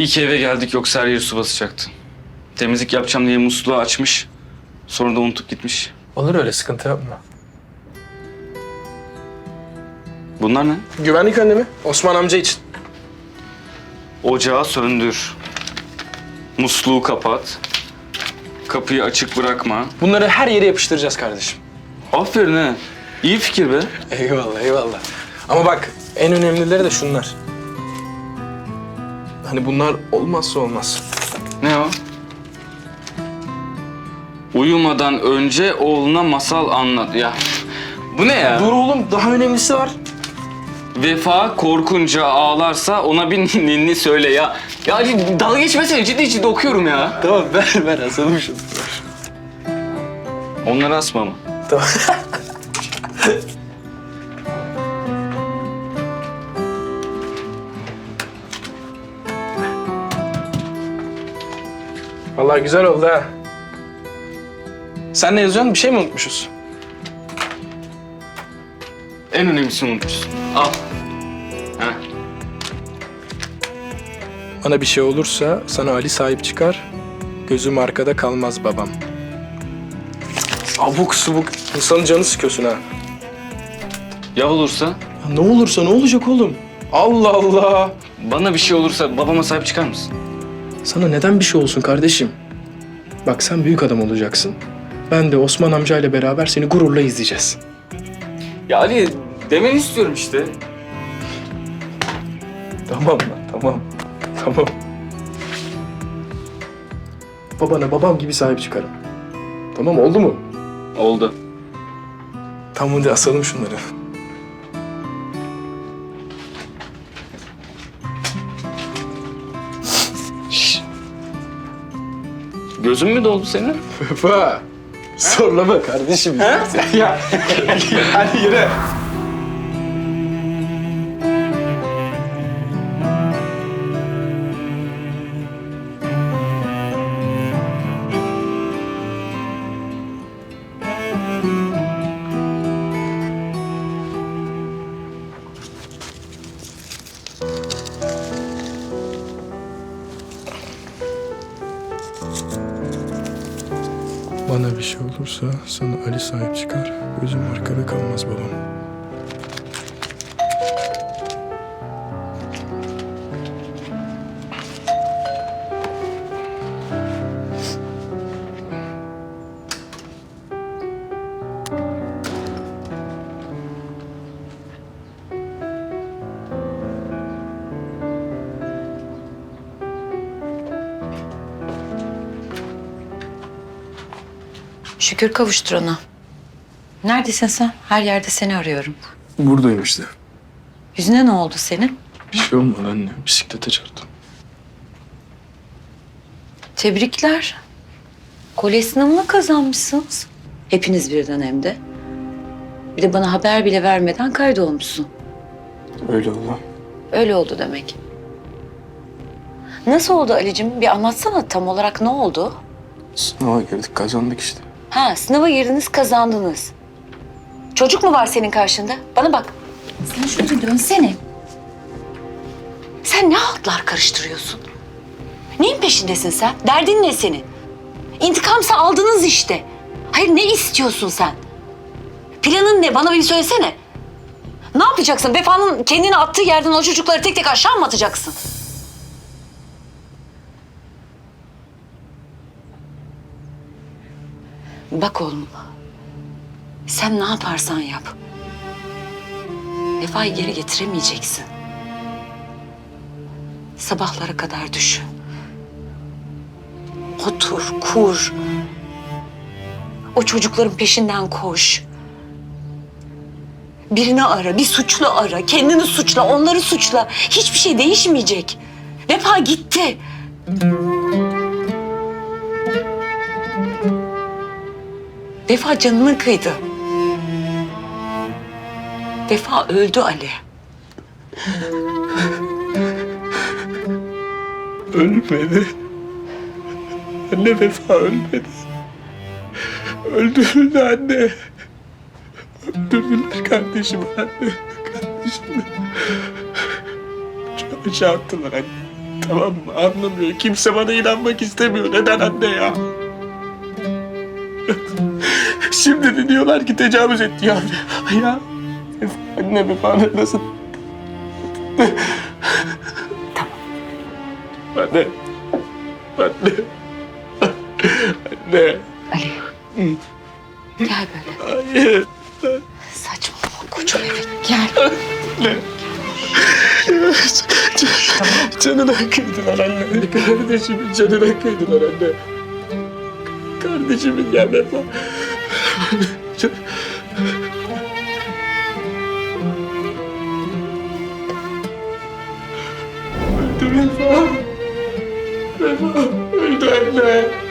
İyi ki eve geldik yoksa her yeri su basacaktı. Temizlik yapacağım diye musluğu açmış. Sonra da unutup gitmiş. Olur öyle sıkıntı yapma. Bunlar ne? Güvenlik önlemi Osman amca için. Ocağı söndür. Musluğu kapat. Kapıyı açık bırakma. Bunları her yere yapıştıracağız kardeşim. Aferin he. İyi fikir be. Eyvallah eyvallah. Ama bak en önemlileri de şunlar. Hani bunlar olmazsa olmaz. Ne o? Uyumadan önce oğluna masal anlat. Ya bu ne ya? Dur oğlum daha önemlisi var. Vefa korkunca ağlarsa ona bir ninni söyle ya. Ya Ali dalga geçmesene ciddi ciddi okuyorum ya. Tamam ver ver asalım şunu. Onları asma ama. Tamam. Vallahi güzel oldu ha. Sen ne yazıyorsun? Bir şey mi unutmuşuz? En önemlisini unutmuşsun. Al. Heh. Bana bir şey olursa sana Ali sahip çıkar. Gözüm arkada kalmaz babam. Abuk subuk. İnsanın canı sıkıyorsun ha. Ya olursa? Ya ne olursa ne olacak oğlum? Allah Allah. Bana bir şey olursa babama sahip çıkar mısın? Sana neden bir şey olsun kardeşim? Bak sen büyük adam olacaksın. Ben de Osman amcayla beraber seni gururla izleyeceğiz. Ya Ali demeni istiyorum işte. Tamam lan tamam. Tamam. Babana babam gibi sahip çıkarım. Tamam oldu mu? Oldu. Tamam hadi asalım şunları. Gözün mü doldu senin? Vefa. Sorlama kardeşim. ya. ya. Hadi yürü. Bana bir şey olursa sana Ali sahip çıkar. Gözüm arkada kalmaz babam. Şükür kavuşturana. Neredesin sen? Her yerde seni arıyorum. Buradayım işte. Yüzüne ne oldu senin? Bir şey olmadı anne. Bisiklete çarptım. Tebrikler. Kolye sınavını kazanmışsınız. Hepiniz birden hem de. Bir de bana haber bile vermeden kaydolmuşsun. Öyle oldu. Öyle oldu demek. Nasıl oldu Ali'cim? Bir anlatsana tam olarak ne oldu? Sınava girdik kazandık işte. Ha sınava girdiniz kazandınız. Çocuk mu var senin karşında? Bana bak. Sen şöyle dönsene. Sen ne haltlar karıştırıyorsun? Neyin peşindesin sen? Derdin ne senin? İntikamsa aldınız işte. Hayır ne istiyorsun sen? Planın ne? Bana bir söylesene. Ne yapacaksın? Vefa'nın kendini attığı yerden o çocukları tek tek aşağı mı atacaksın? Bak oğlum. Sen ne yaparsan yap. Vefa'yı geri getiremeyeceksin. Sabahlara kadar düşün. Otur, kur. O çocukların peşinden koş. Birini ara, bir suçlu ara. Kendini suçla, onları suçla. Hiçbir şey değişmeyecek. Vefa gitti. Vefa canını kıydı. Vefa öldü Ali. Ölmedi. Anne vefa ölmedi. Öldürüldü anne. Öldürdüler kardeşim anne. Kardeşim. Çok aşağı attılar anne. Tamam mı? Anlamıyor. Kimse bana inanmak istemiyor. Neden anne ya? Şimdi de diyorlar ki tecavüz etti ya. Ya. Anne vefanı nasıl? Tamam. Anne. Anne. Anne. Ali. Gel böyle. Hayır. Saçmalama koçum evet gel. Canına kıydılar anne. Kardeşimin canına kıydılar anne. Kardeşimin ya vefa. Öldü vefa. Vefa öldü anne.